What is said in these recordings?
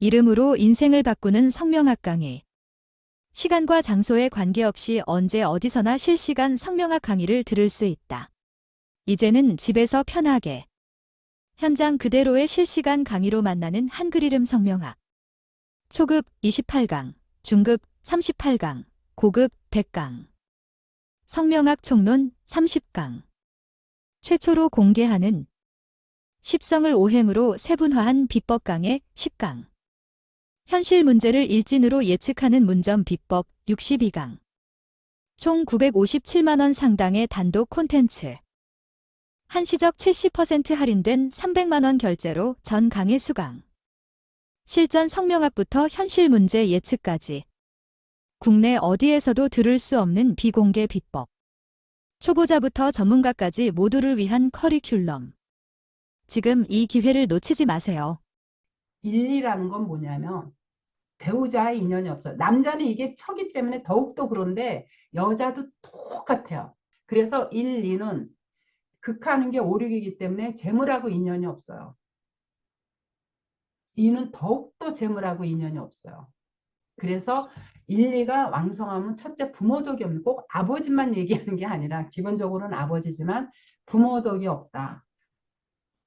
이름으로 인생을 바꾸는 성명학 강의. 시간과 장소에 관계없이 언제 어디서나 실시간 성명학 강의를 들을 수 있다. 이제는 집에서 편하게 현장 그대로의 실시간 강의로 만나는 한글 이름 성명학. 초급 28강, 중급 38강, 고급 100강. 성명학 총론 30강. 최초로 공개하는 십성을 오행으로 세분화한 비법 강의 10강. 현실 문제를 일진으로 예측하는 문점 비법 62강. 총 957만원 상당의 단독 콘텐츠. 한시적 70% 할인된 300만원 결제로 전 강의 수강. 실전 성명학부터 현실 문제 예측까지. 국내 어디에서도 들을 수 없는 비공개 비법. 초보자부터 전문가까지 모두를 위한 커리큘럼. 지금 이 기회를 놓치지 마세요. 일리라는 건 뭐냐면 배우자의 인연이 없어요. 남자는 이게 척이 때문에 더욱더 그런데 여자도 똑같아요. 그래서 1, 2는 극하는 게 오륙이기 때문에 재물하고 인연이 없어요. 2는 더욱더 재물하고 인연이 없어요. 그래서 1, 2가 왕성하면 첫째 부모 덕이 없는 꼭 아버지만 얘기하는 게 아니라 기본적으로는 아버지지만 부모 덕이 없다.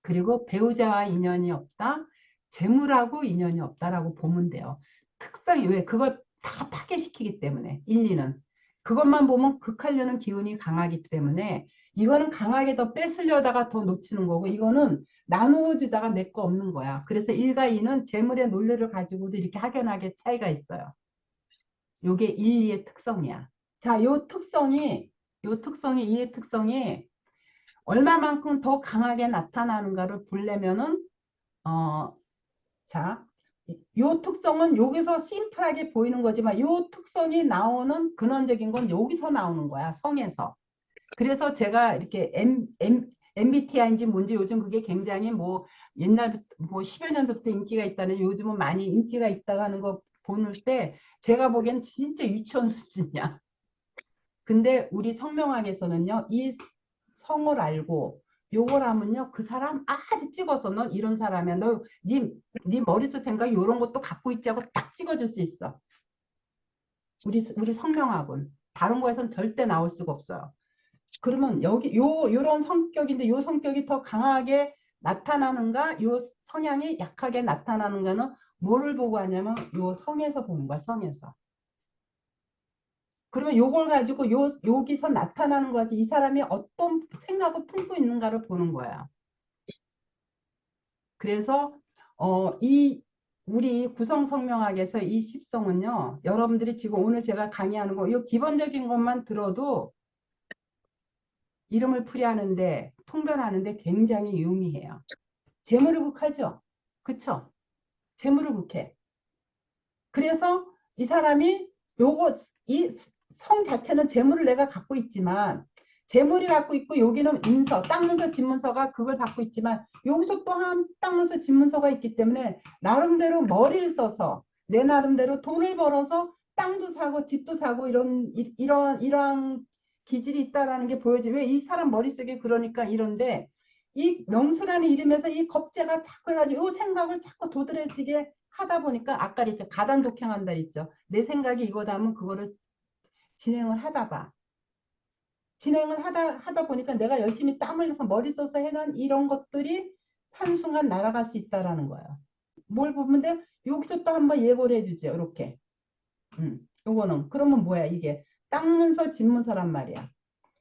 그리고 배우자와 인연이 없다. 재물하고 인연이 없다라고 보면 돼요. 특성이 왜 그걸 다 파괴시키기 때문에 1, 2는 그것만 보면 극하려는 기운이 강하기 때문에 이거는 강하게 더 뺏으려다가 더 놓치는 거고 이거는 나누어 주다가 내 거 없는 거야. 그래서 1과 2는 재물의 논리를 가지고도 이렇게 확연하게 차이가 있어요. 요게 1, 2의 특성이야. 자, 요 특성이 요 특성이 2의 특성이 얼마만큼 더 강하게 나타나는가를 보려면은 어, 자, 요 특성은 여기서 심플하게 보이는 거지만 요 특성이 나오는 근원적인 건 여기서 나오는 거야, 성에서. 그래서 제가 이렇게 M, M, MBTI인지 뭔지 요즘 그게 굉장히 뭐 옛날 뭐 10여 년 전부터 인기가 있다는 요즘은 많이 인기가 있다고 하는 거 보는 때 제가 보기엔 진짜 유치원 수준이야. 근데 우리 성명학에서는요, 이 성을 알고 요걸 하면요, 그 사람 아주 찍어서 너 이런 사람이야. 너, 네, 네 머릿속 생각 이런 것도 갖고 있지 하고 딱 찍어줄 수 있어. 우리, 우리 성명학은. 다른 거에선 절대 나올 수가 없어요. 그러면 여기 요 요런 성격인데 요 성격이 더 강하게 나타나는가 요 성향이 약하게 나타나는가는 뭐를 보고 하냐면 요 성에서 보는 거야 성에서 그러면 요걸 가지고 요 여기서 나타나는 거지 이 사람이 어떤 생각을 품고 있는가를 보는 거야 그래서 어 이 우리 구성 성명학에서 이 십성은요 여러분들이 지금 오늘 제가 강의하는 거 이 기본적인 것만 들어도 이름을 풀이하는데 통변하는데 굉장히 유미해요. 재물을 국하죠. 그쵸? 재물을 국해. 그래서 이 사람이 요거 이 성 자체는 재물을 내가 갖고 있지만 재물이 갖고 있고 여기는 인서, 땅 문서, 집 문서가 그걸 갖고 있지만 여기서 또한 땅 문서, 집 문서가 있기 때문에 나름대로 머리를 써서 내 나름대로 돈을 벌어서 땅도 사고 집도 사고 이런 이- 이런 이러한 기질이 있다라는 게 보여지. 왜 이 사람 머릿속에 그러니까 이런데 이 명수라는 이름에서 이 겁재가 자꾸 해가지고 이 생각을 자꾸 도드라지게 하다 보니까 아까 있죠. 가단 독행한다 있죠. 내 생각이 이거다 하면 그거를 진행을 하다 봐. 진행을 하다 하다 보니까 내가 열심히 땀 흘려서 머리 써서 해놓은 이런 것들이 한순간 날아갈 수 있다라는 거예요. 뭘 보면 돼? 여기서 또 한번 예고를 해주죠. 이렇게. 음, 요거는 그러면 뭐야 이게 땅문서 집문서란 말이야.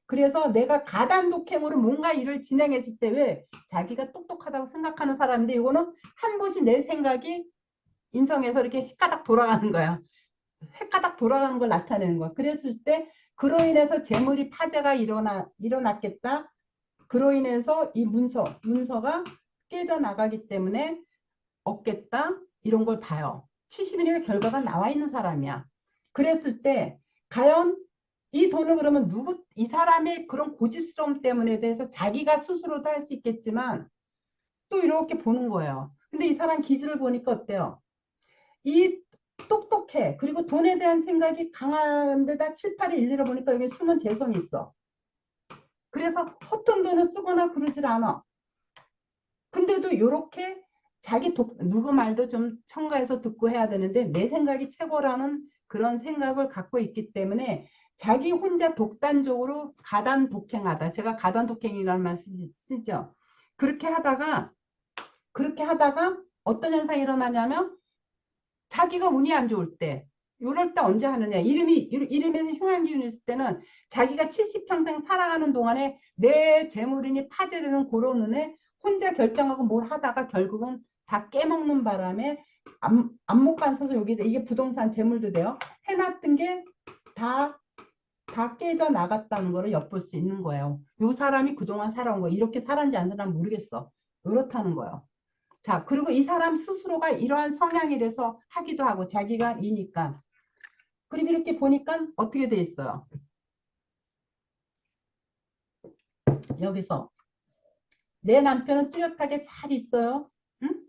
그래서 내가 가단 독행으로 뭔가 일을 진행했을 때 왜 자기가 똑똑하다고 생각하는 사람인데 이거는 한 번씩 내 생각이 인성에서 이렇게 헷가닥 돌아가는 거야. 헷가닥 돌아가는 걸 나타내는 거야. 그랬을 때 그로 인해서 재물이 파재가 일어나 일어났겠다. 그로 인해서 이 문서 문서가 깨져 나가기 때문에 없겠다. 이런 걸 봐요. 70일의 결과가 나와 있는 사람이야. 그랬을 때 과연 이 돈을 그러면 누구 이 사람의 그런 고집스러움 때문에 대해서 자기가 스스로도 할 수 있겠지만 또 이렇게 보는 거예요. 근데 이 사람 기질을 보니까 어때요? 이 똑똑해. 그리고 돈에 대한 생각이 강한데다 7, 8에 일리를 보니까 여기 숨은 재성이 있어. 그래서 허튼 돈을 쓰거나 그러질 않아. 근데도 이렇게 자기 독, 누구 말도 좀 첨가해서 듣고 해야 되는데 내 생각이 최고라는 그런 생각을 갖고 있기 때문에 자기 혼자 독단적으로 가단 독행하다. 제가 가단 독행이라는 말 쓰지, 쓰죠. 그렇게 하다가 그렇게 하다가 어떤 현상이 일어나냐면 자기가 운이 안 좋을 때 이럴 때 언제 하느냐 이름이 이름- 이름에는 흉한 기운이 있을 때는 자기가 70평생 살아가는 동안에 내 재물인이 파괴되는 그런 눈에 혼자 결정하고 뭘 하다가 결국은 다 깨먹는 바람에 안, 안목간 서서 여기 이게 부동산 재물도 돼요 해놨던 게다다 깨져 나갔다는 거를 엿볼 수 있는 거예요. 요 사람이 그동안 살아온 거 이렇게 살았는지 안 살았는지 모르겠어. 이렇다는 거예요. 자, 그리고 이 사람 스스로가 이러한 성향이라서 하기도 하고 자기가 이니까. 그리고 이렇게 보니까 어떻게 돼 있어요? 여기서 내 남편은 뚜렷하게 잘 있어요. 응?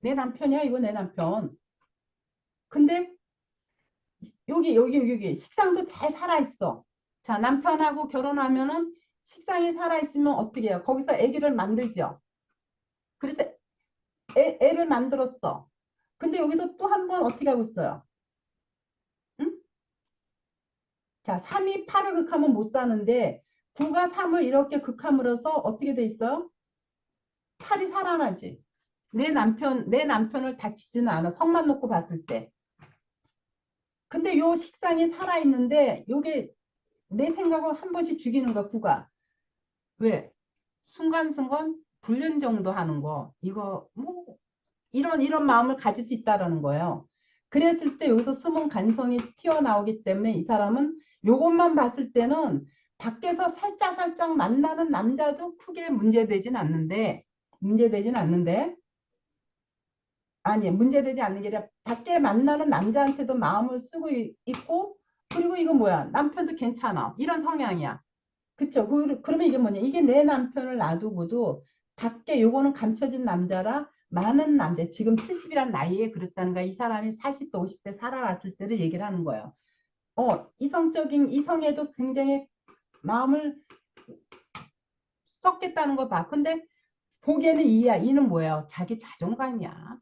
내 남편이야, 이거 내 남편. 근데 여기 여기 여기 식상도 잘 살아 있어. 자, 남편하고 결혼하면은 식상이 살아 있으면 어떻게 해요? 거기서 아기를 만들죠. 그래서 애, 애를 만들었어. 근데 여기서 또 한 번 어떻게 하고 있어요? 응? 자, 3이 8을 극하면 못 사는데 9가 3을 이렇게 극함으로써 어떻게 돼 있어요? 8이 살아나지. 내 남편, 내 남편을 다치지는 않아. 성만 놓고 봤을 때. 근데 요 식상이 살아있는데 요게 내 생각을 한 번씩 죽이는 거야, 구가. 왜? 순간순간 불륜 정도 하는 거. 이거 뭐 이런 이런 마음을 가질 수 있다라는 거예요. 그랬을 때 여기서 숨은 간성이 튀어나오기 때문에 이 사람은 요것만 봤을 때는 밖에서 살짝 살짝 만나는 남자도 크게 문제되진 않는데 문제되진 않는데 아니 문제되지 않는 게 아니라 밖에 만나는 남자한테도 마음을 쓰고 이- 있고 그리고 이거 뭐야? 남편도 괜찮아. 이런 성향이야. 그쵸? 그, 그러면 이게 뭐냐? 이게 내 남편을 놔두고도 밖에 요거는 감춰진 남자라 많은 남자 지금 70이란 나이에 그랬다는 거야 이 사람이 40대 50대 살아왔을 때를 얘기를 하는 거예요 어 이성적인 이성에도 굉장히 마음을 썼겠다는 거봐 근데 보기에는 이야 이는 뭐예요 자기 자존감이야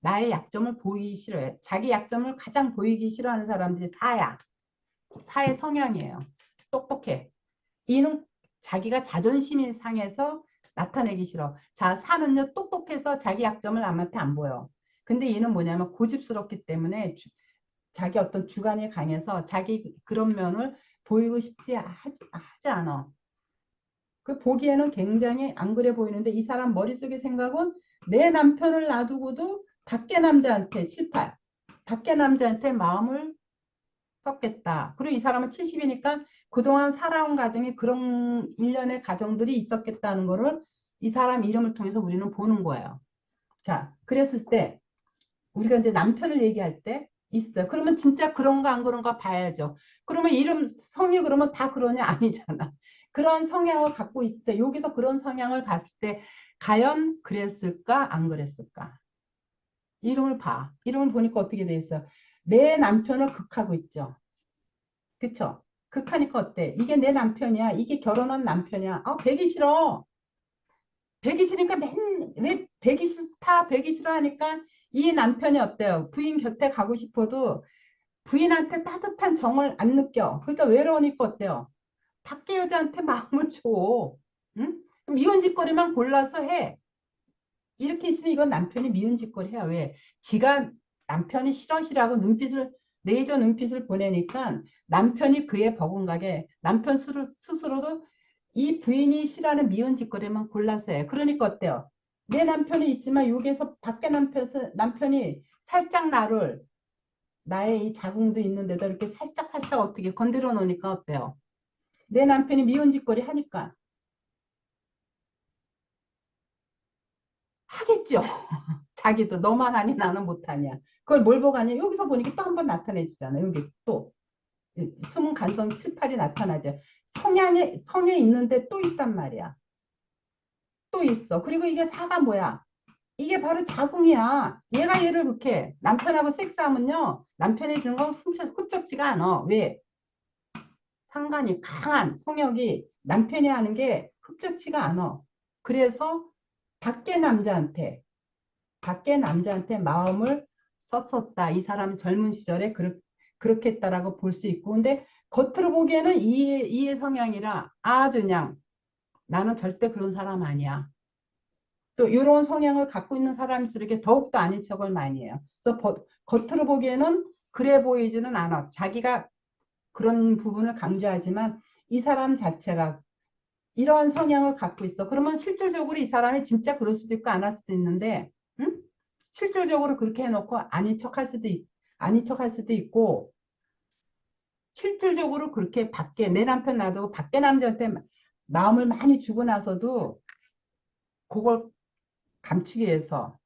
나의 약점을 보이기 싫어해. 자기 약점을 가장 보이기 싫어하는 사람들이 사야. 사의 성향이에요. 똑똑해. 이는 자기가 자존심이 상해서 나타내기 싫어. 자, 사는요 똑똑해서 자기 약점을 남한테 안 보여. 근데 얘는 뭐냐면 고집스럽기 때문에 주- 자기 어떤 주관이 강해서 자기 그런 면을 보이고 싶지 하지, 하지 않아. 그 보기에는 굉장히 안 그래 보이는데 이 사람 머릿속의 생각은 내 남편을 놔두고도 밖에 남자한테 7, 8 밖에 남자한테 마음을 썼겠다. 그리고 이 사람은 70이니까 그동안 살아온 가정에 그런 일련의 가정들이 있었겠다는 거를 이 사람 이름을 통해서 우리는 보는 거예요. 자, 그랬을 때 우리가 이제 남편을 얘기할 때 있어요. 그러면 진짜 그런가 안 그런가 봐야죠. 그러면 이름 성이 그러면 다 그러냐 아니잖아. 그런 성향을 갖고 있을 때 여기서 그런 성향을 봤을 때 과연 그랬을까 안 그랬을까? 이름을 봐. 이름을 보니까 어떻게 돼 있어? 내 남편을 극하고 있죠. 그쵸? 극하니까 어때? 이게 내 남편이야. 이게 결혼한 남편이야. 아, 배기 싫어. 배기 싫으니까 맨, 왜 배기 싫다, 배기 싫어 하니까 이 남편이 어때요? 부인 곁에 가고 싶어도 부인한테 따뜻한 정을 안 느껴. 그러니까 외로우니까 어때요? 밖에 여자한테 마음을 줘. 응? 그럼 이혼 짓거리만 골라서 해. 이렇게 있으면 이건 남편이 미운 짓거리 해야 왜? 지가 남편이 싫어 싫어하고 눈빛을 레이저 눈빛을 보내니까 남편이 그에 버금가게 남편 스스로, 스스로도 이 부인이 싫어하는 미운 짓거리만 골라서 해. 그러니까 어때요? 내 남편이 있지만 여기에서 밖에 남편, 남편이 살짝 나를 나의 이 자궁도 있는데도 이렇게 살짝 살짝 어떻게 건드려 놓으니까 어때요? 내 남편이 미운 짓거리 하니까 하겠죠. 자기도 너만 하니 나는 못하냐. 그걸 뭘 보고 하냐. 여기서 보니까 또 한 번 나타내 주잖아. 여기 또이 숨은 간성 7, 8이 나타나죠. 성향에 성에 있는데 또 있단 말이야. 또 있어. 그리고 이게 사가 뭐야? 이게 바로 자궁이야. 얘가 얘를 그렇게 남편하고 섹스하면요. 남편이 주는 건 흡족지가 않아. 왜? 상관이 강한 성욕이 남편이 하는 게 흡족치가 않아. 그래서 밖에 남자한테 밖에 남자한테 마음을 썼었다. 이 사람이 젊은 시절에 그렇, 그렇게 했다라고 볼 수 있고 근데 겉으로 보기에는 이의, 이의 성향이라 아주 그냥 나는 절대 그런 사람 아니야. 또 이런 성향을 갖고 있는 사람일수록 더욱더 아닌 척을 많이 해요. 그래서 버- 겉으로 보기에는 그래 보이지는 않아. 자기가 그런 부분을 강조하지만 이 사람 자체가 이러한 성향을 갖고 있어. 그러면 실질적으로 이 사람이 진짜 그럴 수도 있고 안 할 수도 있는데, 응? 실질적으로 그렇게 해놓고 아닌 척할 수도 있, 아닌 척할 수도 있고, 실질적으로 그렇게 밖에 내 남편 놔두고 밖에 남자한테 마- 마음을 많이 주고 나서도 그걸 감추기 위해서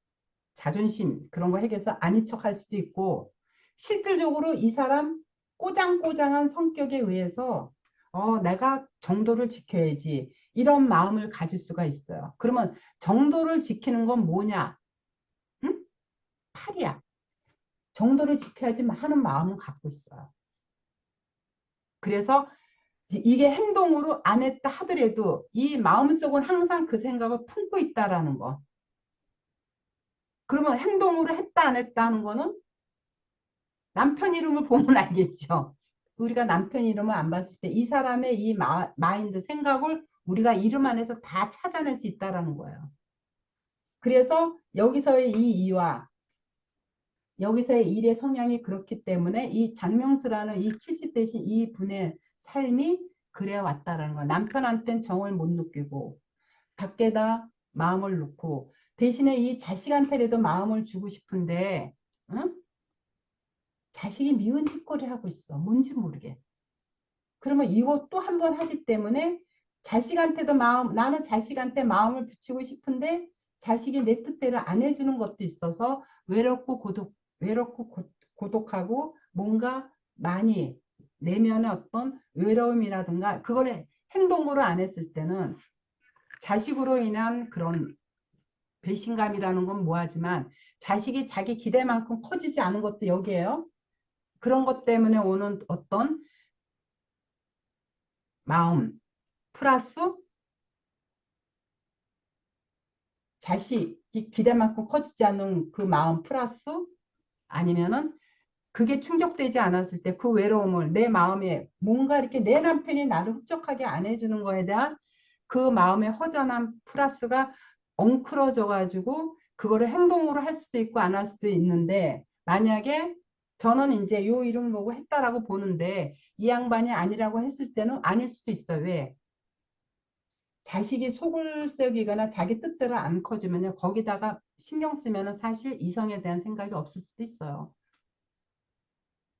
자존심 그런 거 해결해서 아닌 척 할 수도 있고, 실질적으로 이 사람 꼬장꼬장한 성격에 의해서 어, 내가 정도를 지켜야지. 이런 마음을 가질 수가 있어요. 그러면 정도를 지키는 건 뭐냐? 응? 팔이야. 정도를 지켜야지 하는 마음을 갖고 있어요. 그래서 이- 이게 행동으로 안 했다 하더라도 이 마음속은 항상 그 생각을 품고 있다라는 거. 그러면 행동으로 했다 안 했다 하는 거는 남편 이름을 보면 알겠죠. 우리가 남편 이름을 안 봤을 때 이 사람의 이 마, 마인드 생각을 우리가 이름 안에서 다 찾아낼 수 있다라는 거예요. 그래서 여기서의 이 이와 여기서의 일의 성향이 그렇기 때문에 이 장명수라는 이 70대신 이 분의 삶이 그래 왔다라는 거예요. 남편한테는 정을 못 느끼고 밖에다 마음을 놓고 대신에 이 자식한테라도 마음을 주고 싶은데 응? 자식이 미운 짓거리 하고 있어. 뭔지 모르게. 그러면 이거 또 한 번 하기 때문에 자식한테도 마음, 나는 자식한테 마음을 붙이고 싶은데 자식이 내 뜻대로 안 해주는 것도 있어서 외롭고 고독, 외롭고 고, 고독하고 뭔가 많이 내면의 어떤 외로움이라든가 그걸 행동으로 안 했을 때는 자식으로 인한 그런 배신감이라는 건 뭐하지만 자식이 자기 기대만큼 커지지 않은 것도 여기에요. 그런 것 때문에 오는 어떤 마음 플러스 자식이 기대만큼 커지지 않는 그 마음 플러스 아니면은 그게 충족되지 않았을 때 그 외로움을 내 마음에 뭔가 이렇게 내 남편이 나를 흡족하게 안 해주는 거에 대한 그 마음의 허전함 플러스가 엉클어져 가지고 그거를 행동으로 할 수도 있고 안 할 수도 있는데 만약에 저는 이제 요 이름 보고 했다라고 보는데 이 양반이 아니라고 했을 때는 아닐 수도 있어요. 왜? 자식이 속을 썩이거나 자기 뜻대로 안 커지면요. 거기다가 신경 쓰면은 사실 이성에 대한 생각이 없을 수도 있어요.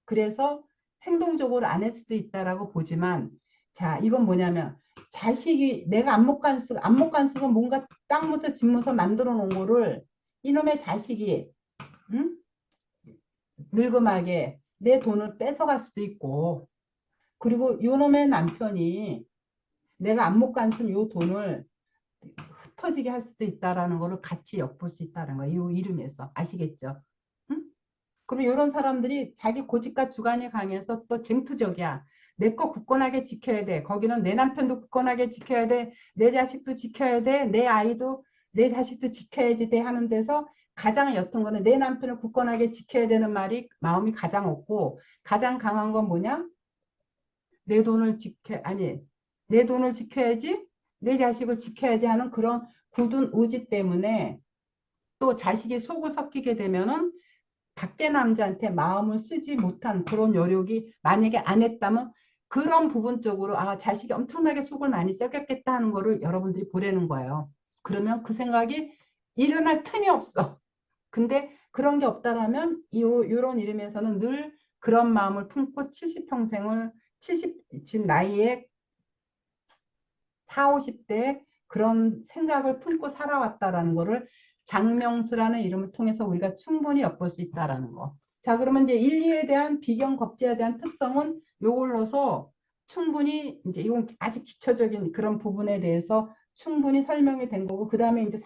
그래서 행동적으로 안 할 수도 있다라고 보지만 자, 이건 뭐냐면 자식이 내가 안목간수 안목간수가 뭔가 땅무서 집무서 만들어 놓은 거를 이놈의 자식이 응? 늙음하게 내 돈을 뺏어갈 수도 있고 그리고 요놈의 남편이 내가 안목 간순 요 돈을 흩어지게 할 수도 있다라는 거를 같이 엿볼 수 있다는 거예요. 이 이름에서 아시겠죠? 응? 그럼 이런 사람들이 자기 고집과 주관이 강해서 또 쟁투적이야. 내 거 굳건하게 지켜야 돼. 거기는 내 남편도 굳건하게 지켜야 돼. 내 자식도 지켜야 돼. 내 아이도 내 자식도 지켜야지 돼 하는 데서 가장 옅은 거는 내 남편을 굳건하게 지켜야 되는 말이 마음이 가장 없고 가장 강한 건 뭐냐? 내 돈을 지켜 아니 내 돈을 지켜야지 내 자식을 지켜야지 하는 그런 굳은 의지 때문에 또 자식이 속을 섞이게 되면은 밖에 남자한테 마음을 쓰지 못한 그런 여력이 만약에 안 했다면 그런 부분적으로 아 자식이 엄청나게 속을 많이 썩였겠다 하는 거를 여러분들이 보라는 거예요. 그러면 그 생각이 일어날 틈이 없어. 근데 그런 게 없다라면 이 요런 이름에서는 늘 그런 마음을 품고 70평생을 70 지금 나이에 4, 50대 그런 생각을 품고 살아왔다라는 거를 장명수라는 이름을 통해서 우리가 충분히 엿볼 수 있다라는 거. 자, 그러면 이제 인리에 대한 비경 겁제에 대한 특성은 요걸로서 충분히 이제 이건 아주 기초적인 그런 부분에 대해서 충분히 설명이 된 거고 그 다음에 이제